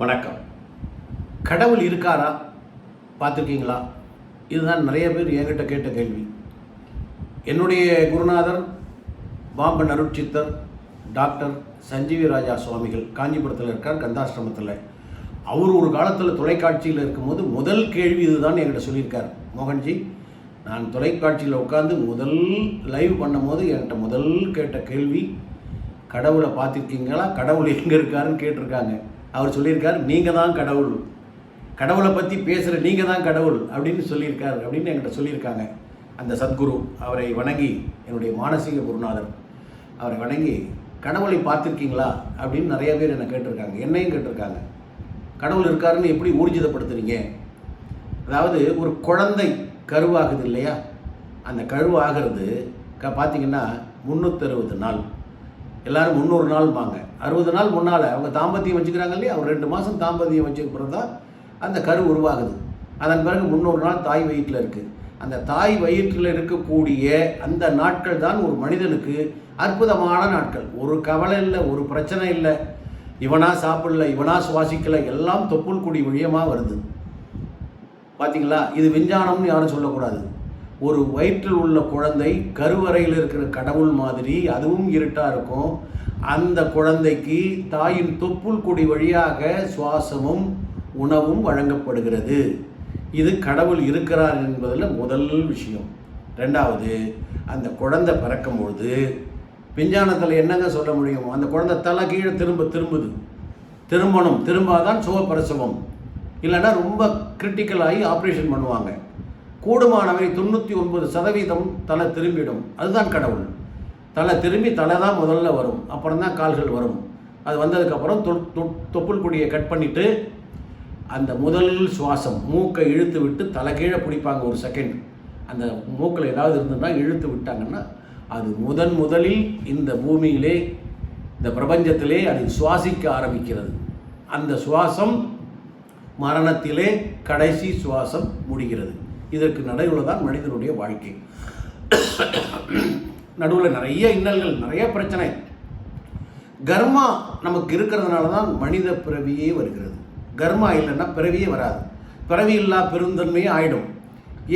வணக்கம். கடவுள் இருக்காரா? பார்த்துருக்கீங்களா? இதுதான் நிறைய பேர் என்கிட்ட கேட்ட கேள்வி. என்னுடைய குருநாதர் பாம்பன் அருட்சித்தர் டாக்டர் சஞ்சீவி ராஜா சுவாமிகள் காஞ்சிபுரத்தில் இருக்கார் கந்தாசிரமத்தில். அவர் ஒரு காலத்தில் தொலைக்காட்சியில் இருக்கும்போது முதல் கேள்வி இதுதான் என்கிட்ட சொல்லியிருக்கார். மோகன்ஜி நான் தொலைக்காட்சியில் உட்காந்து முதல் லைவ் பண்ணும்போது என்கிட்ட முதல் கேட்ட கேள்வி கடவுளை பார்த்துருக்கீங்களா? கடவுள் எங்கே இருக்காருன்னு கேட்டிருக்காங்க. அவர் சொல்லியிருக்கார் நீங்கள் தான் கடவுள். கடவுளை பற்றி பேசுகிற நீங்கள் தான் கடவுள் அப்படின்னு சொல்லியிருக்கார் அப்படின்னு என்கிட்ட சொல்லியிருக்காங்க. அந்த சத்குரு அவரை வணங்கி என்னுடைய மானசீக குருநாதர் அவரை வணங்கி கடவுளை பார்த்துருக்கீங்களா? அப்படின்னு நிறைய பேர் என்னை கேட்டிருக்காங்க. என்னையும் கேட்டிருக்காங்க. கடவுள் இருக்காருன்னு எப்படி ஊர்ஜிதப்படுத்துறீங்க? அதாவது ஒரு குழந்தை கருவாகுது இல்லையா? அந்த கருவாகிறது க பார்த்தீங்கன்னா முந்நூற்றறுபது நாள். எல்லாரும் முந்நூறு நாள்பாங்க அறுபது நாள் முன்னால் அவங்க தாம்பத்தியம் வச்சுக்கிறாங்க இல்லையா? ஒரு ரெண்டு மாதம் தாம்பத்தியம் வச்சுக்க பிறகு தான் அந்த கரு உருவாகுது. அதன் பிறகு முந்நூறு நாள் தாய் வயிற்றில் இருக்குது அந்த தாய் வயிற்றில் இருக்கக்கூடிய அந்த நாட்கள் தான் ஒரு மனிதனுக்கு அற்புதமான நாட்கள். ஒரு கவலை இல்லை ஒரு பிரச்சனை இல்லை. இவனா சாப்பிடல இவனா சுவாசிக்கல எல்லாம் தொப்புள் குடி வழியமாக வருது. பார்த்தீங்களா இது விஞ்ஞானம்னு யாரும் சொல்லக்கூடாது. ஒரு வயிற்றில் உள்ள குழந்தை கருவறையில் இருக்கிற கடவுள் மாதிரி அதுவும் இருட்டாக இருக்கும். அந்த குழந்தைக்கு தாயின் தொப்புள் கொடி வழியாக சுவாசமும் உணவும் வழங்கப்படுகிறது. இது கடவுள் இருக்கிறார் என்பதில் முதல் விஷயம். ரெண்டாவது அந்த குழந்தை பிறக்கும்பொழுது விஞ்ஞானத்தில் என்னங்க சொல்ல முடியும் அந்த குழந்தை தலை கீழே திரும்ப திரும்புது. திரும்பணும் திரும்பாதான் சுகப்பிரசவம். இல்லைன்னா ரொம்ப கிரிட்டிக்கலாகி ஆப்ரேஷன் பண்ணுவாங்க. கூடுமானவை தொண்ணூற்றி ஒன்பது சதவீதம் தலை திரும்பிடும். அதுதான் கடவுள். தலை திரும்பி தலை தான் முதல்ல வரும். அப்புறம் தான் கால்கள் வரும். அது வந்ததுக்கப்புறம் தொப்புள் கொடியை கட் பண்ணிவிட்டு அந்த முதல் சுவாசம் மூக்கை இழுத்து விட்டு தலை கீழே பிடிப்பாங்க ஒரு செகண்ட் அந்த மூக்கில் ஏதாவது இருந்ததுன்னா இழுத்து விட்டாங்கன்னா அது முதன் முதலில் இந்த பூமியிலே இந்த பிரபஞ்சத்திலே அது சுவாசிக்க ஆரம்பிக்கிறது. அந்த சுவாசம் மரணத்திலே கடைசி சுவாசம் முடிகிறது. இதற்கு நடுவில் தான் மனிதனுடைய வாழ்க்கை. நடுவில் நிறைய இன்னல்கள் நிறைய பிரச்சனை. கர்மா நமக்கு இருக்கிறதுனால தான் மனித பிறவியே வருகிறது. கர்மா இல்லைன்னா பிறவியே வராது. பிறவி இல்லா பெருந்தன்மையே ஆயிடும்.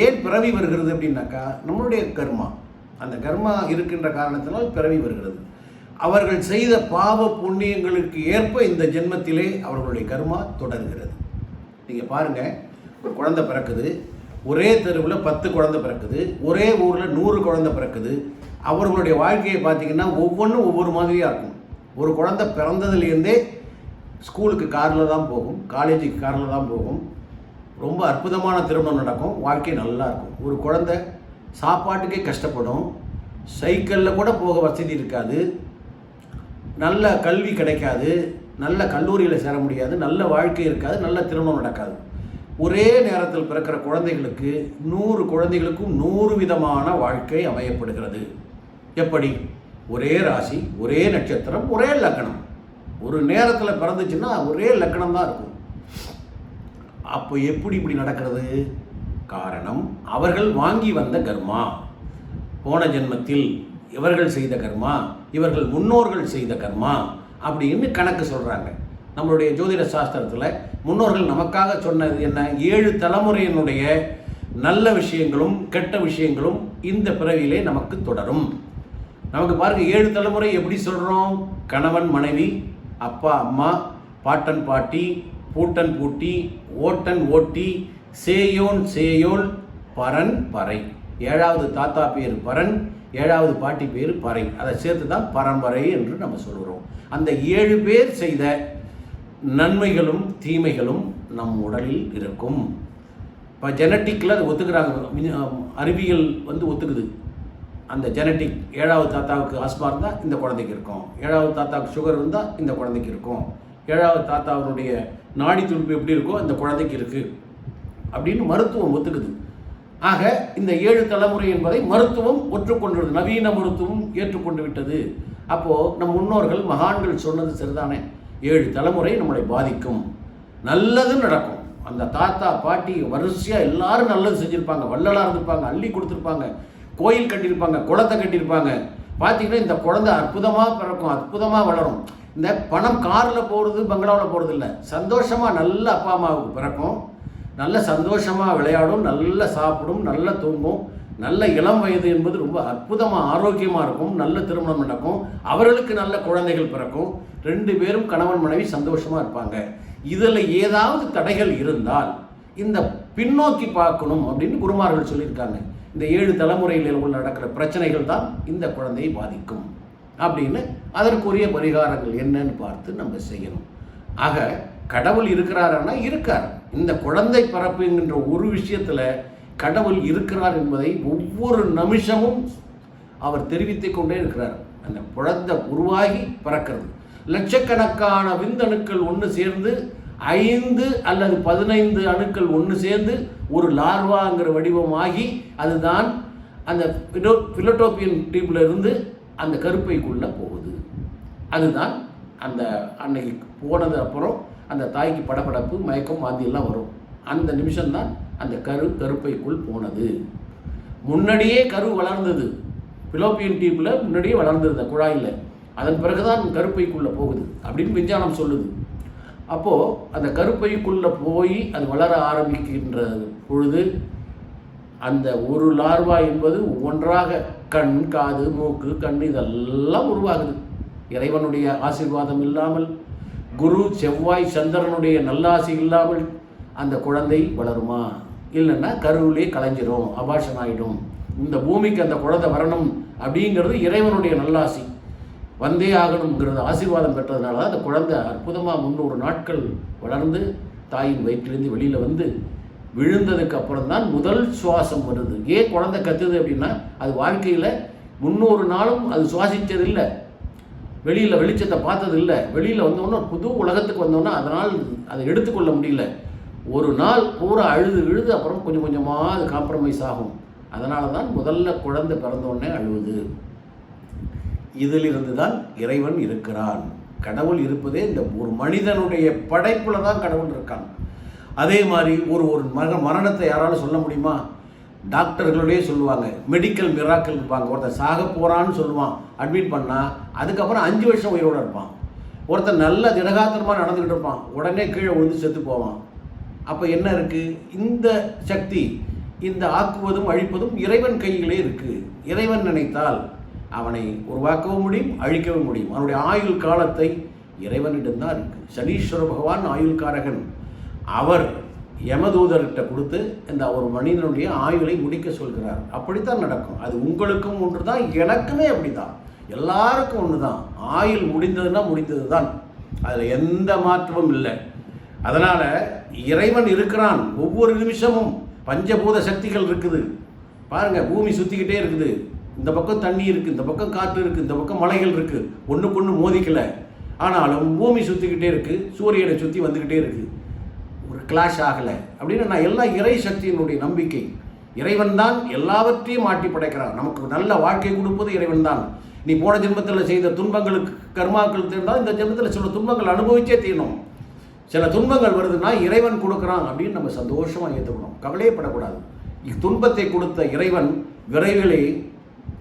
ஏன் பிறவி வருகிறது அப்படின்னாக்கா நம்மளுடைய கர்மா. அந்த கர்மா இருக்கின்ற காரணத்தினால் பிறவி வருகிறது. அவர்கள் செய்த பாவ புண்ணியங்களுக்கு ஏற்ப இந்த ஜென்மத்திலே அவர்களுடைய கர்மா தொடர்கிறது. நீங்கள் பாருங்கள் ஒரு குழந்தை பிறக்குது. ஒரே தெருவில் பத்து குழந்தை பிறக்குது ஒரே ஊரில் நூறு குழந்தை பிறக்குது. அவர்களுடைய வாழ்க்கையை பார்த்தீங்கன்னா ஒவ்வொன்றும் ஒவ்வொரு மாதிரியாக இருக்கும். ஒரு குழந்தை பிறந்ததுலேருந்தே ஸ்கூலுக்கு காரில் தான் போகும் காலேஜுக்கு காரில் தான் போகும். ரொம்ப அற்புதமான திருமணம் நடக்கும் வாழ்க்கை நல்லா இருக்கும். ஒரு குழந்தை சாப்பாட்டுக்கே கஷ்டப்படும் சைக்கிளில் கூட போக வசதி இருக்காது. நல்ல கல்வி கிடைக்காது நல்ல கல்லூரியில் சேர முடியாது நல்ல வாழ்க்கை இருக்காது நல்ல திருமணம் நடக்காது. ஒரே நேரத்தில் பிறக்கிற குழந்தைகளுக்கு நூறு குழந்தைகளுக்கும் நூறு விதமான வாழ்க்கை அமையப்படுகிறது. எப்படி? ஒரே ராசி ஒரே நட்சத்திரம் ஒரே லக்கணம். ஒரு நேரத்தில் பிறந்துச்சுன்னா ஒரே லக்கணம் தான் இருக்கும். அப்போ எப்படி இப்படி நடக்கிறது? காரணம் அவர்கள் வாங்கி வந்த கர்மா. போன ஜென்மத்தில் இவர்கள் செய்த கர்மா இவர்கள் முன்னோர்கள் செய்த கர்மா அப்படின்னு கணக்கு சொல்கிறாங்க நம்மளுடைய ஜோதிட சாஸ்திரத்தில் முன்னோர்கள் நமக்காக சொன்னது என்ன? ஏழு தலைமுறையினுடைய நல்ல விஷயங்களும் கெட்ட விஷயங்களும் இந்த பிறவியிலே நமக்கு தொடரும். நமக்கு பாருங்க ஏழு தலைமுறை எப்படி சொல்கிறோம் கணவன் மனைவி அப்பா அம்மா பாட்டன் பாட்டி பூட்டன் பூட்டி ஓட்டன் ஓட்டி சேயோன் சேயோல் பரன் பறை. ஏழாவது தாத்தா பேர் பரன் ஏழாவது பாட்டி பேர் பறை. அதை சேர்த்து தான் பரம்பரை என்று நம்ம சொல்கிறோம் அந்த ஏழு பேர் செய்த நன்மைகளும் தீமைகளும் நம் உடலில் இருக்கும். இப்போ ஜெனட்டிக்கில் அது ஒத்துக்கிறாங்க. அறிவியல் வந்து ஒத்துக்குது. அந்த ஜெனட்டிக் ஏழாவது தாத்தாவுக்கு ஆஸ்மா இருந்தால் இந்த குழந்தைக்கு இருக்கும். ஏழாவது தாத்தாவுக்கு சுகர் இருந்தால் இந்த குழந்தைக்கு இருக்கும். ஏழாவது தாத்தாவுடைய நாடி துடிப்பு எப்படி இருக்கோ அந்த குழந்தைக்கு இருக்குது அப்படின்னு மருத்துவம் ஒத்துக்குது. ஆக இந்த ஏழு தலைமுறை என்பதை மருத்துவம் ஒற்றுக்கொண்டுள்ளது நவீன மருத்துவம் ஏற்றுக்கொண்டு விட்டது. அப்போது நம் முன்னோர்கள் மகான்கள் சொன்னது சரிதானே? ஏழு தலைமுறை நம்மளை பாதிக்கும். நல்லது நடக்கும். அந்த தாத்தா பாட்டி வரிசையாக எல்லாரும் நல்லது செஞ்சுருப்பாங்க. வள்ளலாக இருந்திருப்பாங்க அள்ளி கொடுத்துருப்பாங்க கோயில் கட்டியிருப்பாங்க குளத்தை கட்டியிருப்பாங்க. பார்த்தீங்கன்னா இந்த குழந்தை அற்புதமாக பிறக்கும் அற்புதமாக வளரும். இந்த பணம் காரில் போகிறது பங்களாவில் போகிறது இல்லை. சந்தோஷமாக நல்ல அப்பா அம்மாவுக்கு பிறக்கும். நல்ல சந்தோஷமாக விளையாடும் நல்ல சாப்பிடும் நல்ல தூங்கும். நல்ல இளம் வயது என்பது ரொம்ப அற்புதமாக ஆரோக்கியமாக இருக்கும் நல்ல திருமணம் நடக்கும் அவர்களுக்கு நல்ல குழந்தைகள் பிறக்கும் ரெண்டு பேரும் கணவன் மனைவி சந்தோஷமாக இருப்பாங்க. இதில் ஏதாவது தடைகள் இருந்தால் இந்த பின்னோக்கி பார்க்கணும் அப்படின்னு குருமார்கள் சொல்லியிருக்காங்க. இந்த ஏழு தலைமுறையில் உள்ள நடக்கிற பிரச்சனைகள் தான் இந்த குழந்தையை பாதிக்கும் அப்படின்னு அதற்குரிய பரிகாரங்கள் என்னன்னு பார்த்து நம்ம செய்யணும். ஆக கடவுள் இருக்கிறாரன்னா இருக்கார். இந்த குழந்தை பரப்புங்கின்ற ஒரு விஷயத்தில் கடவுள் இருக்கிறார் என்பதை ஒவ்வொரு நிமிஷமும் அவர் தெரிவித்துக் கொண்டே இருக்கிறார். அந்த குழந்தை உருவாகி பிறக்கிறது. லட்சக்கணக்கான விந்தணுக்கள் ஒன்று சேர்ந்து ஐந்து அல்லது பதினைந்து அணுக்கள் ஒன்று சேர்ந்து ஒரு லார்வாங்கிற வடிவமாகி அதுதான் அந்த பிலோ பிலோட்டோப்பியன் இருந்து அந்த கருப்பைக்குள்ளே போகுது. அதுதான் அந்த அன்னைக்கு போனது அப்புறம் அந்த தாய்க்கு படபடப்பு மயக்கம் வாந்தியெல்லாம் வரும். அந்த நிமிஷம்தான் அந்த கரு கருப்பைக்குள் போனது. முன்னாடியே கரு வளர்ந்தது. பிலோப்பியன் டியூப்பில் முன்னாடியே வளர்ந்தது அந்த குழாயில். அதன் பிறகுதான் கருப்பைக்குள்ளே போகுது அப்படின்னு விஞ்ஞானம் சொல்லுது. அப்போது அந்த கருப்பைக்குள்ளே போய் அது வளர ஆரம்பிக்கின்ற பொழுது அந்த ஒரு லார்வா என்பது ஒன்றாக கண் காது மூக்கு கண் இதெல்லாம் உருவாகுது. இறைவனுடைய ஆசீர்வாதம் இல்லாமல் குரு செவ்வாய் சந்திரனுடைய நல்லாசி இல்லாமல் அந்த குழந்தை வளருமா? இல்லைன்னா கருவிலே கலைஞ்சிரும் அபாஷன் ஆகிடும் இந்த பூமிக்கு அந்த குழந்தை வரணும் அப்படிங்கிறது இறைவனுடைய நல்லாசி. வந்தே ஆகணுங்கிறது ஆசீர்வாதம் பெற்றதுனால அந்த குழந்தை அற்புதமாக முந்நூறு நாட்கள் வளர்ந்து தாயின் வயிற்றிலிருந்து வெளியில் வந்து விழுந்ததுக்கு அப்புறம் தான் முதல் சுவாசம் வருது. ஏன் குழந்தை கத்துது அப்படின்னா அது வாழ்க்கையில் முந்நூறு நாளும் அது சுவாசித்தது இல்லை வெளியில் வெளிச்சத்தை பார்த்தது இல்லை வெளியில் வந்தோன்னா புது உலகத்துக்கு வந்தோன்னா அதனால் அதை எடுத்துக்கொள்ள முடியல. ஒரு நாள் பூரா அழுது விழுது அப்புறம் கொஞ்சம் கொஞ்சமாக அது காம்ப்ரமைஸ் ஆகும். அதனால தான் முதல்ல குழந்தை பிறந்தோடனே அழுவுது. இதிலிருந்து தான் இறைவன் இருக்கிறான். கடவுள் இருப்பதே இந்த ஒரு மனிதனுடைய படைப்பில் தான் கடவுள் இருக்கான். அதே மாதிரி ஒரு ஒரு மக மரணத்தை யாராலும் சொல்ல முடியுமா? டாக்டர்களோடய சொல்லுவாங்க மெடிக்கல் மிராக்கள் இருப்பாங்க. ஒருத்தன் சாக போகிறான்னு சொல்லுவான். அட்மிட் பண்ணால் அதுக்கப்புறம் அஞ்சு வருஷம் உயிரோடு இருப்பான். ஒருத்தன் நல்ல திடகாத்திரமாக நடந்துக்கிட்டு இருப்பான். உடனே கீழே விழுந்து செத்து போவான். அப்போ என்ன இருக்குது இந்த சக்தி இந்த ஆக்குவதும் அழிப்பதும் இறைவன் கையிலே இருக்குது இறைவன் நினைத்தால் அவனை உருவாக்கவும் முடியும் அழிக்கவும் முடியும். அவனுடைய ஆயுள் காலத்தை இறைவனிடம்தான் இருக்குது சனீஸ்வர பகவான் ஆயுள்காரகன். அவர் யமதூதர்கிட்ட கொடுத்து இந்த ஒரு மனிதனுடைய ஆயுளை முடிக்க சொல்கிறார். அப்படித்தான் நடக்கும். அது உங்களுக்கும் ஒன்று தான் எனக்குமே அப்படி தான் எல்லாருக்கும் ஒன்று தான் ஆயுள் முடிந்ததுன்னா முடிந்தது தான் அதில் எந்த மாற்றமும் இல்லை. அதனால் இறைவன் இருக்கிறான் ஒவ்வொரு நிமிஷமும். பஞ்சபூத சக்திகள் இருக்குது. பாருங்கள் பூமி சுற்றிக்கிட்டே இருக்குது. இந்த பக்கம் தண்ணி இருக்குது இந்த பக்கம் காற்று இருக்குது இந்த பக்கம் மலைகள் இருக்குது ஒன்றுக்கு ஒன்று மோதிக்கலை. ஆனாலும் பூமி சுற்றிக்கிட்டே இருக்குது சூரியனை சுற்றி வந்துக்கிட்டே இருக்குது ஒரு கிளாஷ் ஆகலை. அப்படின்னு நான் எல்லா இறை சக்தியினுடைய நம்பிக்கை. இறைவன் தான் எல்லாவற்றையும் மாட்டி படைக்கிறான் நமக்கு நல்ல வாழ்க்கை கொடுப்பது இறைவன் தான். நீ போன ஜென்மத்தில் செய்த துன்பங்களுக்கு கர்மாக்கள் தெரிந்தால் இந்த ஜென்மத்தில் சில துன்பங்கள் அனுபவிச்சே தீரணும். சில துன்பங்கள் வருதுன்னா இறைவன் கொடுக்குறான் அப்படின்னு நம்ம சந்தோஷமாக ஏற்றுக்கணும் கவலையே படக்கூடாது துன்பத்தை கொடுத்த இறைவன் விரைவிலே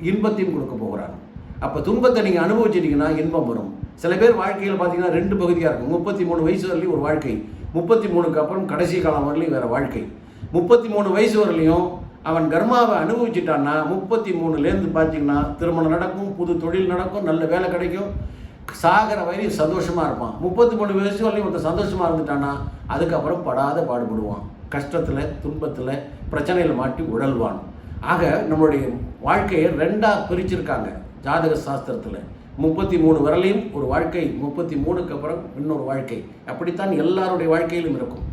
இன்பத்தையும் கொடுக்க போகிறான். அப்போ துன்பத்தை நீங்கள் அனுபவிச்சிட்டிங்கன்னா இன்பம் வரும். சில பேர் வாழ்க்கையில் பார்த்தீங்கன்னா ரெண்டு பகுதியாக இருக்கும். முப்பத்தி மூணு வயசு வரலையும் ஒரு வாழ்க்கை. முப்பத்தி மூணுக்கு அப்புறம் கடைசி காலம் வரலையும் வேறு வாழ்க்கை. முப்பத்தி மூணு வயசு வரலையும் அவன் கர்மாவை அனுபவிச்சிட்டான்னா முப்பத்தி மூணுலேருந்து பார்த்தீங்கன்னா திருமணம் நடக்கும் புது தொழில் நடக்கும் நல்ல வேலை கிடைக்கும். சாகிற வரையும் சந்தோஷமாக இருப்பான். முப்பத்தி மூணு வயசு வரலையும் ஒருத்தர் சந்தோஷமாக இருந்துட்டான்னா அதுக்கப்புறம் படாத பாடுபடுவான். கஷ்டத்தில் துன்பத்தில் பிரச்சனையில் மாட்டி உழல்வான் ஆக நம்மளுடைய வாழ்க்கையை ரெண்டாக பிரிச்சிருக்காங்க ஜாதக சாஸ்திரத்தில். முப்பத்தி மூணு வரலையும் ஒரு வாழ்க்கை முப்பத்தி மூணுக்கு அப்புறம் இன்னொரு வாழ்க்கை. அப்படித்தான் எல்லாருடைய வாழ்க்கையிலும் இருக்கும்.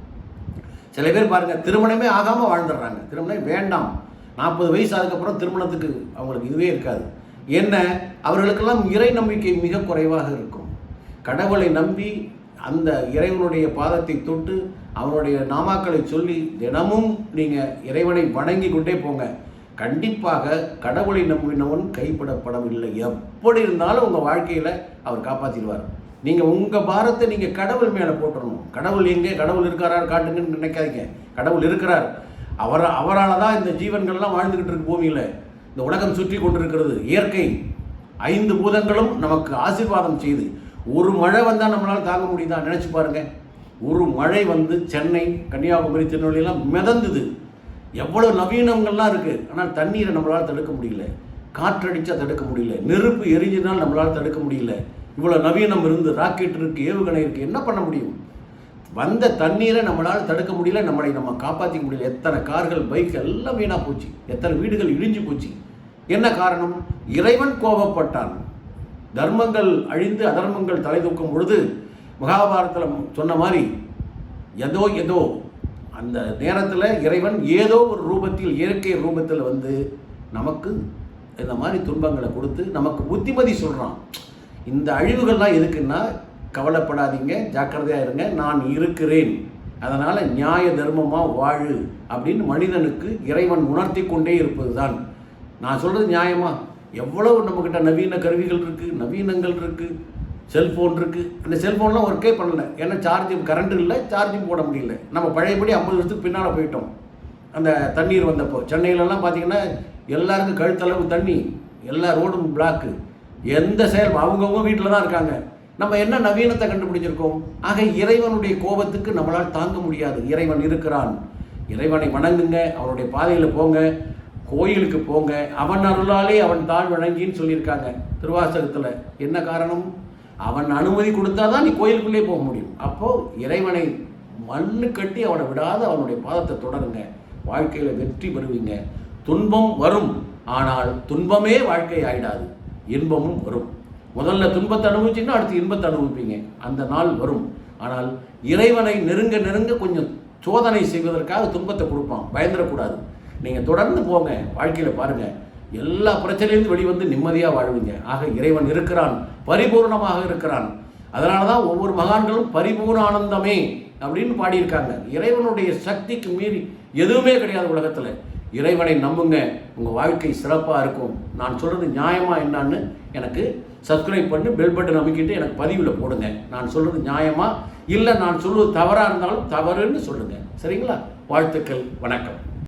சில பேர் பாருங்கள் திருமணமே ஆகாமல் வாழ்ந்துடுறாங்க. திருமணம் வேண்டாம். நாற்பது வயசு அதுக்கப்புறம் திருமணத்துக்கு அவங்களுக்கு இதுவே இருக்காது. என்ன? அவர்களுக்கெல்லாம் இறை நம்பிக்கை மிக குறைவாக இருக்கும். கடவுளை நம்பி அந்த இறைவனுடைய பாதத்தை தொட்டு அவனுடைய நாமாக்களை சொல்லி தினமும் நீங்கள் இறைவனை வணங்கி கொண்டே போங்க. கண்டிப்பாக கடவுளை நம்பினவன் கைப்படப்படவில்லை. எப்படி இருந்தாலும் உங்கள் வாழ்க்கையில் அவர் காப்பாற்றிடுவார் நீங்கள் உங்கள் பாரத்தை நீங்கள் கடவுள் மேலே போட்டுடணும் கடவுள் எங்கே? கடவுள் இருக்காரான்னு காட்டுங்கன்னு நினைக்காதீங்க. கடவுள் இருக்கிறார். அவர் அவரால் தான் இந்த ஜீவன்கள்லாம் வாழ்ந்துக்கிட்டு இருக்கு பூமியில். இந்த உலகம் சுற்றி கொண்டிருக்கிறது. இயற்கை ஐந்து பூதங்களும் நமக்கு ஆசீர்வாதம் செய்து ஒரு மழை வந்தால் நம்மளால் தாங்க முடியுதா? நினச்சி பாருங்க. ஒரு மழை வந்து சென்னை கன்னியாகுமரி திருநெல்வேலியெல்லாம் மிதந்துது. எவ்வளோ நவீனங்கள்லாம் இருக்குது ஆனால் தண்ணீரை நம்மளால் தடுக்க முடியல. காற்றடிச்சா தடுக்க முடியல. நெருப்பு எரிஞ்சினால் நம்மளால் தடுக்க முடியல. இவ்வளோ நவீனம் இருந்து ராக்கெட் இருக்குது ஏவுகணை இருக்குது என்ன பண்ண முடியும்? வந்த தண்ணீரை நம்மளால் தடுக்க முடியல. நம்மளை நம்ம காப்பாற்றிக்க முடியல. எத்தனை கார்கள் பைக் எல்லாம் வீணாக போச்சு. எத்தனை வீடுகள் இடிஞ்சு போச்சு. என்ன காரணம்? இறைவன் கோபப்பட்டான். தர்மங்கள் அழிந்து அதர்மங்கள் தலை தூக்கும் பொழுது மகாபாரத்தில் சொன்ன மாதிரி ஏதோ ஏதோ அந்த நேரத்தில் இறைவன் ஏதோ ஒரு ரூபத்தில் இயற்கை ரூபத்தில் வந்து நமக்கு இந்த மாதிரி துன்பங்களை கொடுத்து நமக்கு புத்திமதி சொல்கிறான் இந்த அழிவுகள்லாம் எதுக்குன்னா கவலைப்படாதீங்க ஜாக்கிரதையாக இருங்க நான் இருக்கிறேன். அதனால் நியாய தர்மமாக வாழு அப்படின்னு மனிதனுக்கு இறைவன் உணர்த்தி கொண்டே இருப்பது தான் நான் சொல்கிறது நியாயமா? எவ்வளவு நம்மக்கிட்ட நவீன கருவிகள் இருக்குது நவீனங்கள் இருக்குது செல்ஃபோன் இருக்குது அந்த செல்ஃபோன்லாம் ஒர்க்கே பண்ணல. ஏன்னா சார்ஜிங் கரண்ட் இல்லை சார்ஜிங் போட முடியல. நம்ம பழையபடி ஐம்பது வருஷத்துக்கு பின்னால் போயிட்டோம். அந்த தண்ணீர் வந்தப்போ. சென்னையிலலாம் பார்த்தீங்கன்னா எல்லாருக்கும் கழுத்தளவு தண்ணி எல்லா ரோடும் பிளாக்கு எந்த செயல் அவங்கவுங்க வீட்டில் தான் இருக்காங்க. நம்ம என்ன நவீனத்தை கண்டுபிடிச்சிருக்கோம்? ஆக இறைவனுடைய கோபத்துக்கு நம்மளால் தாங்க முடியாது. இறைவன் இருக்கிறான். இறைவனை வணங்குங்க அவனுடைய பாதையில் போங்க. கோயிலுக்கு போங்க. அவன் அருளாலே அவன் தாழ் வணங்கின்னு சொல்லியிருக்காங்க திருவாசகத்தில். என்ன காரணம்? அவன் அனுமதி கொடுத்தா தான் நீ கோயிலுக்குள்ளே போக முடியும். அப்போது இறைவனை மண்ணு கட்டி அவனை விடாத அவனுடைய பாதத்தை தொடருங்க. வாழ்க்கையில் வெற்றி பெறுவீங்க. துன்பம் வரும். ஆனால் துன்பமே வாழ்க்கை ஆயிடாது. இன்பமும் வரும். முதல்ல துன்பத்தை அனுபவிச்சிங்கன்னா அடுத்து இன்பத்தை அனுபவிப்பீங்க. அந்த நாள் வரும். ஆனால் இறைவனை நெருங்க நெருங்க கொஞ்சம் சோதனை செய்வதற்காக துன்பத்தை கொடுப்பான். பயந்துடக்கூடாது. நீங்கள் தொடர்ந்து போங்க வாழ்க்கையில் பாருங்கள் எல்லா பிரச்சனையிலிருந்து வெளிவந்து நிம்மதியாக வாழ்வீங்க. ஆக இறைவன் இருக்கிறான் பரிபூர்ணமாக இருக்கிறான். அதனால தான் ஒவ்வொரு மகான்களும் பரிபூர்ண ஆனந்தமே அப்படின்னு பாடியிருக்காங்க. இறைவனுடைய சக்திக்கு மீறி எதுவுமே கிடையாது உலகத்தில். இறைவனை நம்புங்க உங்கள் வாழ்க்கை சிறப்பாக இருக்கும். நான் சொல்கிறது நியாயமாக என்னான்னு எனக்கு சப்ஸ்கிரைப் பண்ணி பெல் பட்டன் அமைக்கிட்டு எனக்கு பதிவில் போடுங்க. நான் சொல்கிறது நியாயமாக இல்லை நான் சொல்வது தவறாக இருந்தாலும் தவறுன்னு சொல்லுங்கள் சரிங்களா? வாழ்த்துக்கள் வணக்கம்.